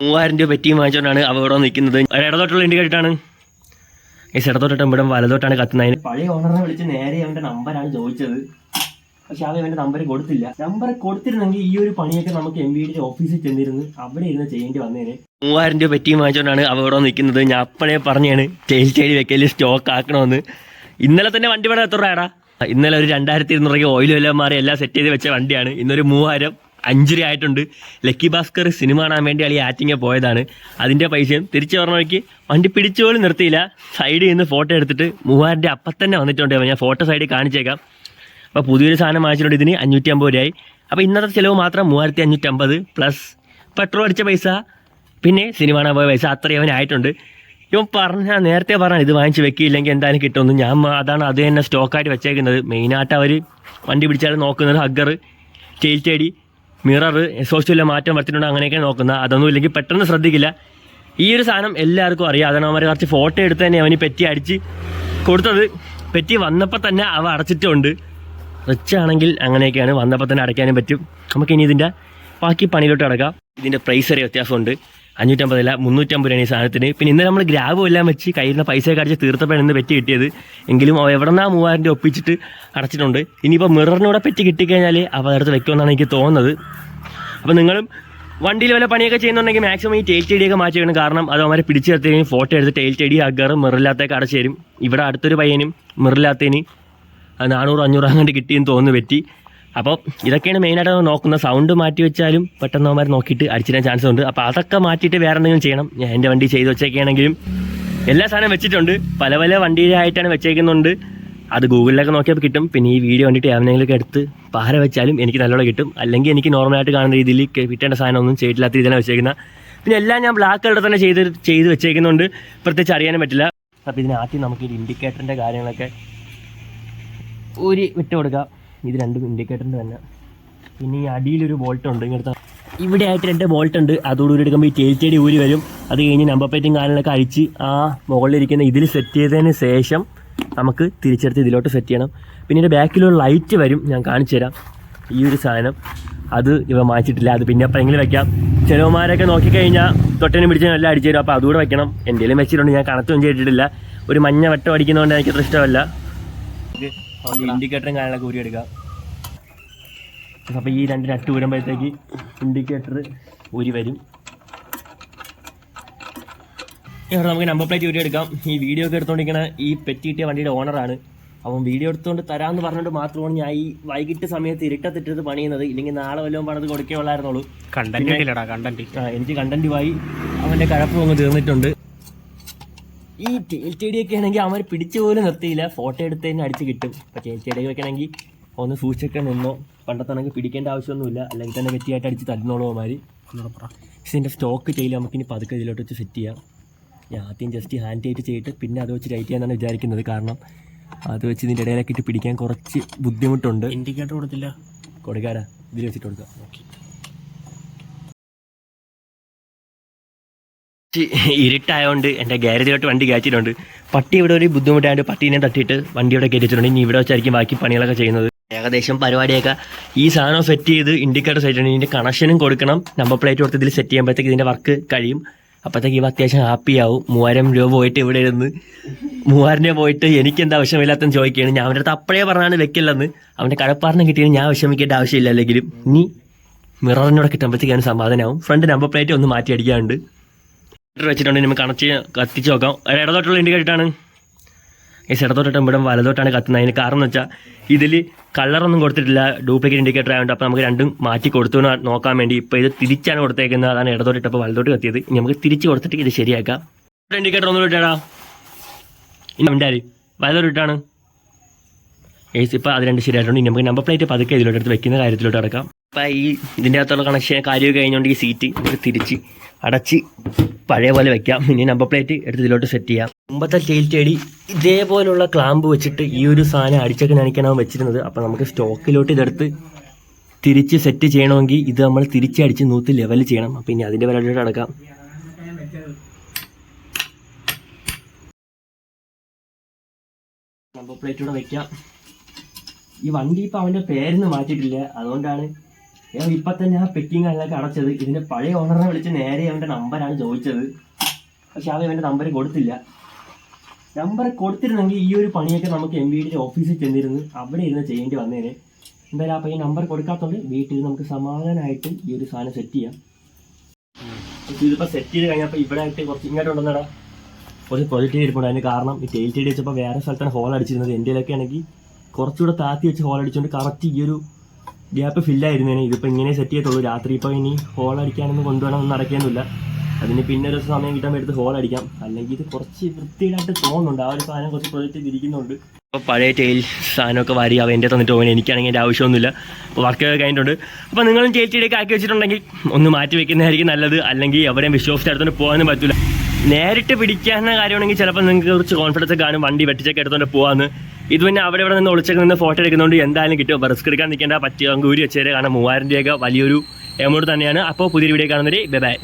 മൂവായിരം രൂപ പെറ്റിയും വാങ്ങിച്ചുകൊണ്ടാണ് അവ ഇവിടെ നിൽക്കുന്നത്. ഇടതോട്ടുള്ള ഇൻഡിക്കേറ്ററാണ് ഈ ഇടതോട്ടം ഇവിടെ വലതോട്ടാണ് കത്തുന്നതിന് പഴയ ഓണറിനെ വിളിച്ച് നേരെ അവന്റെ നമ്പറാണ് ചോദിച്ചത്. പക്ഷെ അവൻ അവന്റെ നമ്പർ കൊടുത്തില്ല. നമ്പർ കൊടുത്തിരുന്നെങ്കിൽ ഈ ഒരു പണിയൊക്കെ നമുക്ക് എം ബി ഡിയുടെ ഓഫീസിൽ ചെന്നിരുന്ന് അവിടെ ഇരുന്ന് ചെയ്യേണ്ടി വന്നേനെ. മൂവായിരം രൂപ പെറ്റിയും വാങ്ങിച്ചുകൊണ്ടാണ് അവ ഇവിടെ നിൽക്കുന്നത്. ഞാൻ അപ്പഴേ പറഞ്ഞാണ് ടെയിൽ സ്റ്റൈൽ വെക്കൽ സ്റ്റോക്ക് ആക്കണമെന്ന് ഇന്നലെ തന്നെ വണ്ടി വേണം എത്ര രൂപയാടാ ഇന്നലെ ഒരു രണ്ടായിരത്തി ഇരുന്നൂറ് ഓയിലും എല്ലാം മാറി എല്ലാം സെറ്റ് ചെയ്ത് വെച്ച വണ്ടിയാണ്. ഇന്നൊരു മൂവായിരം അഞ്ച് രൂപ ആയിട്ടുണ്ട്. ലക്കി ഭാസ്കർ സിനിമ കാണാൻ വേണ്ടി അളി ആറ്റിങ്ങ പോയതാണ്. അതിന്റെ പൈസയും തിരിച്ചു പറഞ്ഞ വഴിക്ക് വണ്ടി പിടിച്ചു പോലും നിർത്തിയില്ല. സൈഡിൽ നിന്ന് ഫോട്ടോ എടുത്തിട്ട് രൂപ അപ്പം തന്നെ വന്നിട്ടുണ്ട്. ഞാൻ ഫോട്ടോ സൈഡിൽ കാണിച്ചേക്കാം. അപ്പോൾ പുതിയൊരു സാധനം വാങ്ങിച്ചിട്ടുണ്ട് ഇതിന് അഞ്ഞൂറ്റി അമ്പത് രൂപയായി. അപ്പോൾ ഇന്നത്തെ ചിലവ് മാത്രം മൂവായിരത്തി അഞ്ഞൂറ്റമ്പത് പ്ലസ് പെട്രോൾ അടിച്ച പൈസ പിന്നെ സിനിമ കാണാൻ പോയ പൈസ അത്രയും അവനായിട്ടുണ്ട് ഇവൻ പറഞ്ഞ നേരത്തെ പറഞ്ഞ ഇത് വാങ്ങിച്ച് വെക്കിയില്ലെങ്കിൽ എന്തായാലും കിട്ടുമെന്ന്. ഞാൻ അതാണ് അത് തന്നെ സ്റ്റോക്കായിട്ട് വെച്ചേക്കുന്നത്. മെയിനായിട്ട് അവർ വണ്ടി പിടിച്ചാൽ നോക്കുന്നത് ഹഗ്ഗർ ടെയിൽ ചേടി മിറർ സോഷ്യലിലെ മാറ്റം വരുത്തിയിട്ടുണ്ടോ അങ്ങനെയൊക്കെ നോക്കുന്നത് അതൊന്നും ഇല്ലെങ്കിൽ പെട്ടെന്ന് ശ്രദ്ധിക്കില്ല. ഈ ഒരു സാധനം എല്ലാവർക്കും അറിയാം. അതാണ് അവന്മാർ കുറച്ച് ഫോട്ടോ എടുത്ത് തന്നെ അവന് പെറ്റി അടിച്ച് കൊടുത്തത്. പെറ്റി വന്നപ്പോൾ തന്നെ അവ അടച്ചിട്ടുണ്ട്. റിച്ച് ആണെങ്കിൽ അങ്ങനെയൊക്കെയാണ് വന്നപ്പോൾ തന്നെ അടയ്ക്കാനും പറ്റും. നമുക്ക് ഇനി ഇതിന്റെ ബാക്കി പണിയിലോട്ട് അടക്കാം ഇതിന്റെ പ്രൈസ് വരെ വ്യത്യാസമുണ്ട്. അഞ്ഞൂറ്റമ്പതല്ല മുന്നൂറ്റമ്പത് രൂപയാണ് ഈ സാധനത്തിന്. പിന്നെ ഇന്ന് നമ്മൾ ഗ്രാബും എല്ലാം വെച്ച് കയ്യിൽ നിന്ന് പൈസ അടിച്ച് തീർത്തപ്പോഴാണ് ഇന്ന് പെറ്റി കിട്ടിയത്. എങ്കിലും എവിടെന്നാ മൂവായിരം രൂപ ഒപ്പിച്ചിട്ട് അടച്ചിട്ടുണ്ട്. ഇനിയിപ്പോൾ മിററിനൂടെ പെറ്റി കിട്ടിക്കഴിഞ്ഞാൽ അപ്പോൾ അടുത്ത് വെക്കുമെന്നാണ് എനിക്ക് തോന്നുന്നത്. അപ്പോൾ നിങ്ങളും വണ്ടിയിൽ വല്ല പണിയൊക്കെ ചെയ്യുന്നുണ്ടെങ്കിൽ മാക്സിമം ഈ ടെയിൽ ചെടിയൊക്കെ മാറ്റി വെക്കണം. കാരണം അത് അവരെ പിടിച്ചു നിർത്തി കഴിഞ്ഞാൽ ഫോട്ടോ എടുത്ത് ടെയിൽ ചെടി അഗറും മിറില്ലാത്തൊക്കെ അടച്ചു തരും. ഇവിടെ അടുത്തൊരു പയ്യനും മിറില്ലാത്തതിന് നാനൂറ് അഞ്ഞൂറ് അങ്ങോട്ട് കിട്ടിയെന്ന് തോന്നുന്നു പറ്റി. അപ്പോൾ ഇതൊക്കെയാണ് മെയിനായിട്ട് നോക്കുന്നത്. സൗണ്ട് മാറ്റി വെച്ചാലും പെട്ടെന്ന് അവന്മാർ നോക്കിയിട്ട് അടിച്ചിടാൻ ചാൻസ് ഉണ്ട്. അപ്പോൾ അതൊക്കെ മാറ്റിയിട്ട് വേറെ എന്തെങ്കിലും ചെയ്യണം. ഞാൻ എന്റെ വണ്ടി ചെയ്ത് വെച്ചേക്കുകയാണെങ്കിലും എല്ലാ സാധനവും വെച്ചിട്ടുണ്ട്. പല പല വണ്ടിയിലായിട്ടാണ് വെച്ചേക്കുന്നുണ്ട്. അത് ഗൂഗിളിലൊക്കെ നോക്കിയപ്പോൾ കിട്ടും. പിന്നെ ഈ വീഡിയോ കണ്ടിട്ട് എവിടെയെങ്കിലൊക്കെ എടുത്ത് പാര വെച്ചാലും എനിക്ക് നല്ലോണം കിട്ടും. അല്ലെങ്കിൽ എനിക്ക് നോർമലായിട്ട് കാണുന്ന രീതിയിൽ കിട്ടേണ്ട സാധനമൊന്നും ചെയ്തില്ലാത്ത രീതിയിലാണ് വെച്ചേക്കുന്നത് പിന്നെ എല്ലാം ഞാൻ ബ്ലാക്ക് കളർ തന്നെ ചെയ്ത് ചെയ്ത് വെച്ചേക്കുന്നുണ്ട്. പ്രത്യേകിച്ച് അറിയാനും പറ്റില്ല. അപ്പോൾ ഇതിനാദ്യം നമുക്ക് ഈ ഇൻഡിക്കേറ്ററിന്റെ കാര്യങ്ങളൊക്കെ ഊരി വിട്ട് കൊടുക്കാം ഇത് രണ്ടും ഇൻഡിക്കേറ്ററിന്റെ തന്നെ. പിന്നെ ഈ അടിയിലൊരു ബോൾട്ട് ഉണ്ട് ഇങ്ങനത്തെ ഇവിടെ ആയിട്ട് രണ്ട് ബോൾട്ട് ഉണ്ട്. അതോടുകൂടി എടുക്കുമ്പോൾ ഈ ചേച്ചേടി ഊരി വരും. അത് കഴിഞ്ഞ് നമ്പർ പ്ലേറ്റും കാര്യങ്ങളൊക്കെ അഴിച്ച് ആ മുകളിലിരിക്കുന്ന ഇതിൽ സെറ്റ് ചെയ്തതിന് ശേഷം നമുക്ക് തിരിച്ചെടുത്ത് ഇതിലോട്ട് സെറ്റ് ചെയ്യണം. പിന്നെ ഇതിന്റെ ബാക്കിലൊരു ലൈറ്റ് വരും ഞാൻ കാണിച്ചു തരാം. ഈ ഒരു സാധനം. അത് ഇവ മാറ്റിയിട്ടില്ല. അത് പിന്നെ എപ്പോഴെങ്കിലും വെക്കാം? ചിലവന്മാരൊക്കെ നോക്കിക്കഴിഞ്ഞാൽ തൊട്ടനും പിടിച്ച് നല്ല അടിച്ചു തരും. അപ്പോൾ അതുകൂടെ വെക്കണം. എന്തെങ്കിലും വെച്ചിട്ടുണ്ട്. ഞാൻ കണക്റ്റൊന്നും ചെയ്തിട്ടില്ല. ഒരു മഞ്ഞ വട്ടം അടിക്കുന്നതുകൊണ്ട് എനിക്ക് അത്ര ഇൻഡിക്കേറ്ററും കാര്യങ്ങളൊക്കെ ഊരി എടുക്കാം. അപ്പോൾ ഈ രണ്ട് നട്ട് വരുമ്പോഴത്തേക്ക് ഇൻഡിക്കേറ്റർ ഊരി വരും. ഇവിടെ നമുക്ക് നമ്പർ പ്ലേറ്റ് ഊരി എടുക്കാം. ഈ വീഡിയോ ഒക്കെ എടുത്തോണ്ടിരിക്കണ ഈ പെറ്റി കിട്ടിയ വണ്ടിയുടെ ഓണറാണ് അപ്പം വീഡിയോ എടുത്തുകൊണ്ട് തരാമെന്ന് പറഞ്ഞുകൊണ്ട് മാത്രമാണ് ഞാൻ ഈ വൈകിട്ട് സമയത്ത് ഇരുട്ടത്തിട്ടത് പണിയുന്നത്. ഇല്ലെങ്കിൽ നാളെ വല്ലതും പണത് കൊടുക്കേ ഉള്ളായിരുന്നുള്ളൂ. കണ്ടന്റ് എനിക്ക് കണ്ടന്റുമായി അവന്റെ കഴപ്പ് അങ്ങ് തീർന്നിട്ടുണ്ട്. ഈ എൽ ടി ഡി ഒക്കെ ആണെങ്കിൽ അവൻ പിടിച്ചു പോലും നിർത്തിയില്ല. ഫോട്ടോ എടുത്ത് തന്നെ അടിച്ച് കിട്ടും. അപ്പോൾ ഡി വെക്കണമെങ്കിൽ ഒന്ന് സൂക്ഷിച്ചൊക്കെ നിന്നോ. പണ്ടത്താണെങ്കിൽ പിടിക്കേണ്ട ആവശ്യമൊന്നുമില്ല. അല്ലെങ്കിൽ തന്നെ വെറ്റിയായിട്ട് അടിച്ച് തരുന്നോളൂ അവന്മാര് ഇതിന്റെ സ്റ്റോക്ക് ചെയ്യില്ല നമുക്കിനി പതുക്കെ ഇതിലോട്ട് വെച്ച് സെറ്റ് ചെയ്യാം. ഞാൻ ആദ്യം ജസ്റ്റ് ഹാൻഡ് ടൈറ്റ് ചെയ്തിട്ട് പിന്നെ അത് വെച്ച് ടൈറ്റ് ചെയ്യാന്നാണ് വിചാരിക്കുന്നത്. കാരണം അത് വെച്ച് ഇതിന്റെ ഇടയിലൊക്കെ ഇട്ട് പിടിക്കാൻ കുറച്ച് ബുദ്ധിമുട്ടുണ്ട്. ഇൻഡിക്കേറ്റർ കൊടുത്തില്ല. കൊടുക്കാരാ ഇതിൽ വെച്ചിട്ട് കൊടുക്കാം. ഇരുട്ടായതുകൊണ്ട് എന്റെ ഗ്യാരേജിലോട്ട് വണ്ടി കയറ്റിയിട്ടുണ്ട്. പട്ടി ഇവിടെ ഒരു ബുദ്ധിമുട്ടായതുകൊണ്ട് പട്ടീനെ തട്ടിയിട്ട് വണ്ടി ഇവിടെ കയറ്റിയിട്ടുണ്ട്. ഇനി ഇവിടെ വെച്ചായിരിക്കും ബാക്കി പണികളൊക്കെ ചെയ്യുന്നത്. ഏകദേശം പരിപാടിയൊക്കെ ഈ സാധനം സെറ്റ് ചെയ്ത് ഇൻഡിക്കേറ്റർ സെറ്റ് ചെയ്യണം. ഇതിന്റെ കണക്ഷനും കൊടുക്കണം. നമ്പർ പ്ലേറ്റ് കൊടുത്ത് ഇതിൽ സെറ്റ് ചെയ്യുമ്പോഴത്തേക്ക് ഇതിന്റെ വർക്ക് കഴിയും. അപ്പോഴത്തേക്ക് ഇവ അത്യാവശ്യം ഹാപ്പി ആവും. മൂവായിരം രൂപ പോയിട്ട് ഇവിടെ ഇരുന്ന്. മൂവായിരം രൂപ പോയിട്ട് എനിക്ക് എന്താ ആവശ്യമില്ലാത്തെന്ന് ചോദിക്കുകയാണ്. ഞാൻ അവന്റെ അടുത്ത് അപ്പോഴേ പറഞ്ഞാണ് വെക്കില്ലെന്ന്. അവന്റെ കടപ്പാറിനെ കിട്ടിയത് ഞാൻ വിഷമിക്കേണ്ട ആവശ്യമില്ല അല്ലെങ്കിലും. ഇനി മിററിനോട് കിട്ടുമ്പോഴത്തേക്ക് അവന് സമാധാനമാവും ഫ്രണ്ട് നമ്പർ പ്ലേറ്റ് ഒന്ന് മാറ്റി അടിക്കാനുണ്ട്. വെച്ചിട്ടുണ്ട്. നമുക്ക് കണച്ച് കത്തിച്ച് നോക്കാം. ഇടതോട്ടുള്ള ഇൻഡിക്കേറ്ററാണ് ഈ ഇടതോട്ടിട്ട് ഇവിടെ വലതോട്ടാണ് കത്തുന്നത്. അതിന് കാരണം എന്ന് വെച്ചാൽ ഇതിൽ കളറൊന്നും കൊടുത്തിട്ടില്ല. ഡ്യൂപ്ലിക്കേറ്റ് ഇൻഡിക്കേറ്റർ ആയതുകൊണ്ട് അപ്പോൾ നമുക്ക് രണ്ടും മാറ്റി കൊടുത്തു നോക്കാൻ വേണ്ടി ഇപ്പോൾ ഇത് തിരിച്ചാണ് കൊടുത്തേക്കുന്നത്. അതാണ് ഇടതോട്ടിട്ടപ്പോൾ വലതോട്ട് കത്തിയത്. ഇനി നമുക്ക് തിരിച്ച് കൊടുത്തിട്ട് ഇത് ശരിയാക്കാം. ഇൻഡിക്കേറ്റർ ഒന്നും ഇട്ടാടാ. ഇനി ഉണ്ടായി വലതോട്ട് ഇട്ടാണ് ഏസ് ഇപ്പോൾ അത് രണ്ട് ശരിയായിട്ടുണ്ട്. നമുക്ക് നമ്പർ പ്ലേറ്റ് പതുക്കെ ഇതിലോട്ട് എടുത്ത് വെക്കുന്ന കാര്യത്തിലോട്ട് അടക്കാം അപ്പോൾ ഈ ഇതിന്റെ അകത്തുള്ള കണക്ഷൻ കാര്യം കഴിഞ്ഞുകൊണ്ട് ഈ സീറ്റ് നമുക്ക് തിരിച്ച് അടച്ച് പഴയ പോലെ വെക്കാം. ഇനി നമ്പർ പ്ലേറ്റ് എടുത്ത് ഇതിലോട്ട് സെറ്റ് ചെയ്യാം. മുമ്പത്തെ ടെയിൽ ചെടി ഇതേപോലുള്ള ക്ലാമ്പ് വെച്ചിട്ട് ഈ ഒരു സാധനം അടിച്ചൊക്കെ നനയ്ക്കണമെന്ന് വെച്ചിരുന്നത്. അപ്പോൾ നമുക്ക് സ്റ്റോക്കിലോട്ട് ഇതെടുത്ത് തിരിച്ച് സെറ്റ് ചെയ്യണമെങ്കിൽ ഇത് നമ്മൾ തിരിച്ചടിച്ച് നൂത്ത് ലെവൽ ചെയ്യണം. അപ്പോൾ ഇനി അതിന്റെ പരിപാടിയിലോട്ട് അടക്കാം നമ്പർ പ്ലേറ്റ് ഇവിടെ വെക്കാം. ഈ വണ്ടി ഇപ്പം അവന്റെ പേരൊന്നും മാറ്റിയിട്ടില്ല. അതുകൊണ്ടാണ് ഞാൻ ഇപ്പൊ തന്നെ ആ പെക്കിങ് അതിലൊക്കെ അടച്ചത്. ഇതിന്റെ പഴയ ഓണറിനെ വിളിച്ച് നേരെ അവന്റെ നമ്പറാണ് ചോദിച്ചത്. പക്ഷെ അവൻ അവന്റെ നമ്പർ കൊടുത്തില്ല. നമ്പർ കൊടുത്തിരുന്നെങ്കിൽ ഈ ഒരു പണിയൊക്കെ നമുക്ക് എം വിയുടെ ഓഫീസിൽ ചെന്നിരുന്ന് അവിടെ ഇരുന്ന് ചെയ്യേണ്ടി വന്നേനെ. എന്തായാലും അപ്പൊ ഈ നമ്പർ കൊടുക്കാത്തതുകൊണ്ട് വീട്ടിൽ നമുക്ക് സമാധാനമായിട്ട് ഈ ഒരു സാധനം സെറ്റ് ചെയ്യാം. ഇതിപ്പോ സെറ്റ് ചെയ്ത് കഴിഞ്ഞപ്പോൾ ഇവിടെ ആയിട്ട് കുറച്ച് ഇങ്ങോട്ട് ഉണ്ടെന്നടാ കുറച്ച് പ്രൊജക്റ്റ് ചെയ്തിട്ടുണ്ട് അതിന് കാരണം ഈ ടെയിൽ ടി വെച്ചപ്പോൾ വേറെ സ്ഥലത്താണ് ഹോൾ അടിച്ചിരുന്നത്. എന്റെ ആണെങ്കിൽ കുറച്ചുകൂടെ താത്തി വെച്ച് ഹോൾ അടിച്ചുകൊണ്ട് കറക്റ്റ് ഈ ഒരു ഗ്യാപ്പ് ഫില്ലായിരുന്നേനെ ഇതിപ്പോൾ ഇങ്ങനെ സെറ്റ് ചെയ്യത്തുള്ളൂ. രാത്രി ഇപ്പോൾ ഇനി ഹോൾ അടിക്കാനൊന്നും കൊണ്ടുപോകണമെന്ന് നടക്കുകയൊന്നുമില്ല അതിന് പിന്നെ ഒരു സമയം കിട്ടാൻ എടുത്ത് ഹോൾ അടിക്കാം. അല്ലെങ്കിൽ ഇത് കുറച്ച് വൃത്തിയിലായിട്ട് തോന്നുന്നുണ്ട്. ആ ഒരു സാധനം കുറച്ച് പ്രൊജക്റ്റ് ഇരിക്കുന്നുണ്ട് അപ്പോൾ പഴയ ടൈൽ സാധനമൊക്കെ വാരി അവ എന്റെ തന്നിട്ട് പോകാൻ എനിക്കാണെങ്കിൽ എന്റെ ആവശ്യമൊന്നുമില്ല. അപ്പോൾ വർക്ക് കഴിഞ്ഞിട്ടുണ്ട്. അപ്പോൾ നിങ്ങളും ചേച്ചി ടിയിലേക്ക് ആക്കി വെച്ചിട്ടുണ്ടെങ്കിൽ ഒന്ന് മാറ്റി വെക്കുന്നതായിരിക്കും നല്ലത്. അല്ലെങ്കിൽ എവിടെയും വിശ്വസിച്ച് അടുത്തോണ്ട് പോകാനും പറ്റില്ല നേരിട്ട് പിടിക്കാവുന്ന കാര്യമാണെങ്കിൽ ചിലപ്പോൾ നിങ്ങൾക്ക് കുറച്ച് കോൺഫിഡൻസ് കാണും. വണ്ടി വെട്ടിച്ചൊക്കെ എടുത്തോണ്ട് പോകാമെന്ന് ഇത് പിന്നെ അവിടെ ഇവിടെ നിന്ന് ഒളിച്ചൊക്കെ നിന്ന് ഫോട്ടോ എടുക്കുന്നതുകൊണ്ട് എന്തായാലും കിട്ടും. റിസ്ക് എടുക്കാൻ നിൽക്കേണ്ട. പറ്റിയ ഊരി വെച്ചേരെ കാരണം മൂവായിരം രൂപയൊക്കെ വലിയൊരു എമൗണ്ട് തന്നെയാണ്. അപ്പോൾ പുതിയൊരു വീഡിയോ കാണുന്നവരെ ബൈ